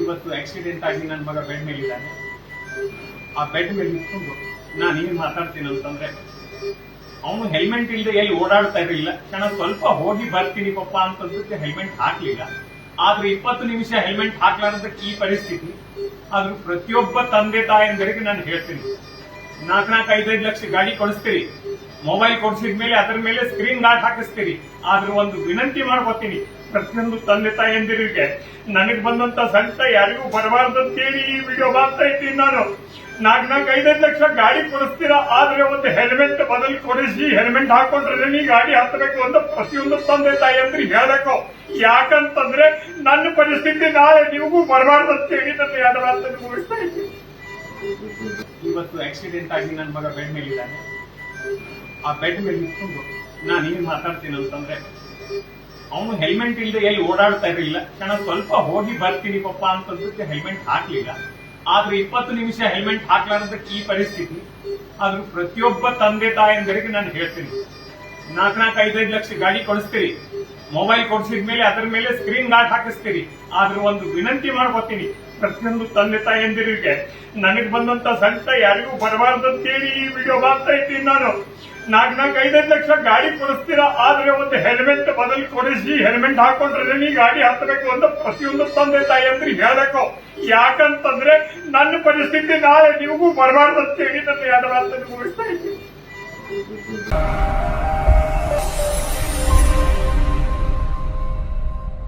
ಇವತ್ತು ಆಕ್ಸಿಡೆಂಟ್ ಆಗಿ ನನ್ನ ಮಗ ಬೆಡ್ ಮೇಲಿದ್ದಾನೆ. ಆ ಬೆಡ್ ಮೇಲೆ ನಿಂತ್ಕೊಂಡು ನಾನು ಏನ್ ಮಾತಾಡ್ತೀನಿ ಅಂತಂದ್ರೆ, ಅವನು ಹೆಲ್ಮೆಟ್ ಇಲ್ಲದೆ ಎಲ್ಲಿ ಓಡಾಡ್ತಾ ಇರಲಿಲ್ಲ. ಕ್ಷಣ ಸ್ವಲ್ಪ ಹೋಗಿ ಬರ್ತೀನಿ ಪಪ್ಪ ಅಂತಂದ್ಬಿಟ್ಟು ಹೆಲ್ಮೆಟ್ ಹಾಕ್ಲಿಲ್ಲ. ಆದ್ರೆ ಇಪ್ಪತ್ತು ನಿಮಿಷ ಹೆಲ್ಮೆಟ್ ಹಾಕ್ಲಾರ್ದಕ್ಕೆ ಈ ಪರಿಸ್ಥಿತಿ. ಆದ್ರೂ ಪ್ರತಿಯೊಬ್ಬ ತಂದೆ ತಾಯಂದರಿಗೆ ನಾನು ಹೇಳ್ತೀನಿ. ನಾಲ್ಕು ನಾಲ್ಕು ಐದೈದು ಲಕ್ಷ ಗಾಡಿ ಕೊಡಿಸ್ತೀರಿ. ಮೊಬೈಲ್ ಕೊಡಿಸಿದ ಮೇಲೆ ಅದರ ಮೇಲೆ ಸ್ಕ್ರೀನ್ ಗಾರ್ಡ್ ಹಾಕಿಸ್ತೀರಿ. ಆದ್ರೆ ಒಂದು ವಿನಂತಿ ಮಾಡ್ಕೊತೀನಿ ಪ್ರತಿಯೊಂದು ತಂದೆ ತಾಯಿಯಂದಿರಿಗೆ ನನಗ್ ಬಂದಂತ ಸಂಕಟ ಯಾರಿಗೂ ಬರಬಾರ್ದಂತೇಳಿ ಈ ವಿಡಿಯೋ ಮಾಡ್ತಾ ಇದ್ದೀನಿ ನಾನು. ನಾಲ್ಕು ನಾಲ್ಕು ಐದೈದು ಲಕ್ಷ ಗಾಡಿ ಕೊಡಿಸ್ತೀರಾ? ಆದ್ರೆ ಒಂದು ಹೆಲ್ಮೆಟ್ ಬದಲು ಕೊಡಿಸಿ ಹೆಲ್ಮೆಟ್ ಹಾಕೊಂಡ್ರೆ ನೀ ಗಾಡಿ ಹತ್ತಬೇಕು ಅಂತ ಪ್ರತಿಯೊಂದು ತಂದೆ ತಾಯಿ ಅಂದ್ರೆ ಹೇಳಬೇಕು. ಯಾಕಂತಂದ್ರೆ ನನ್ನ ಪರಿಸ್ಥಿತಿ ನಾಳೆ ನಿಮಗೂ ಬರಬಾರ್ದು ಅಂತೇಳಿ ನನ್ನ ಎರಡು ಮುಗಿಸ್ತಾ ಇದ್ದೀನಿ. ಇವತ್ತು ಆಕ್ಸಿಡೆಂಟ್ ಆಗಿ ನನ್ನ ಮಗ ಬೆಡ್ ಮೇಲಿದ್ದಾನೆ. ಆ ಬೆಡ್ ಮೇಲೆ ನಿಂತ್ಕೊಂಡು, ನಾನು ಏನ್ ಮಾತಾಡ್ತೀನಿ ಅಂತಂದ್ರೆ, ಅವನು ಹೆಲ್ಮೆಟ್ ಇಲ್ಲದೆ ಎಲ್ಲಿ ಓಡಾಡ್ತಾ ಇರಲಿಲ್ಲ. ಕ್ಷಣ ಸ್ವಲ್ಪ ಹೋಗಿ ಬರ್ತೀನಿ ಪಪ್ಪ ಅಂತಂದಕ್ಕೆ ಹೆಲ್ಮೆಟ್ ಹಾಕ್ಲಿಲ್ಲ. ಆದ್ರೆ ಇಪ್ಪತ್ತು ನಿಮಿಷ ಹೆಲ್ಮೆಟ್ ಹಾಕ್ಲಾರ್ದಕ್ಕೆ ಈ ಪರಿಸ್ಥಿತಿ. ಆದ್ರೂ ಪ್ರತಿಯೊಬ್ಬ ತಂದೆ ತಾಯಂದರಿಗೆ ನಾನು ಹೇಳ್ತೀನಿ ನಾಲ್ಕು ನಾಲ್ಕು ಐದೈದು ಲಕ್ಷ ಗಾಡಿ ಕೊಡಿಸ್ತೀರಿ. ಮೊಬೈಲ್ ಕೊಡಿಸಿದ ಮೇಲೆ ಅದರ ಮೇಲೆ ಸ್ಕ್ರೀನ್ ಗಾರ್ಡ್ ಹಾಕಿಸ್ತೀರಿ. ಆದ್ರೆ ಒಂದು ವಿನಂತಿ ಮಾಡ್ಕೊತೀನಿ. ಪ್ರತಿಯೊಂದು ತಂದೆ ತಾಯಿಯಂದಿರಿಗೆ ನನಗ್ ಬಂದಂತ ಸಂಕಟ ಯಾರಿಗೂ ಬರಬಾರ್ದಂತೇಳಿ ಈ ವಿಡಿಯೋ ಮಾಡ್ತಾ ಇದ್ದೀನಿ ನಾನು. ನಾಲ್ಕು ನಾಲ್ಕು ಐದೈದು ಲಕ್ಷ ಗಾಡಿ ಕೊಡಿಸ್ತೀರಾ? ಆದ್ರೆ ಒಂದು ಹೆಲ್ಮೆಟ್ ಬದಲು ಕೊಡಿಸಿ ಹೆಲ್ಮೆಟ್ ಹಾಕೊಂಡ್ರೆ ನೀ ಗಾಡಿ ಹತ್ತಬೇಕು ಅಂತ ಪ್ರತಿಯೊಂದು ತಂದೆ ತಾಯಿ ಅಂದ್ರೆ ಹೇಳಬೇಕು. ಯಾಕಂತಂದ್ರೆ ನನ್ನ ಪರಿಸ್ಥಿತಿ ನಾಳೆ ನಿಮಗೂ ಬರಬಾರ್ದು ಅಂತೇಳಿ ನನ್ನ ಎರಡು ಮಾತನ್ನು ಮುಗಿಸ್ತಾ ಇದ್ದೀನಿ.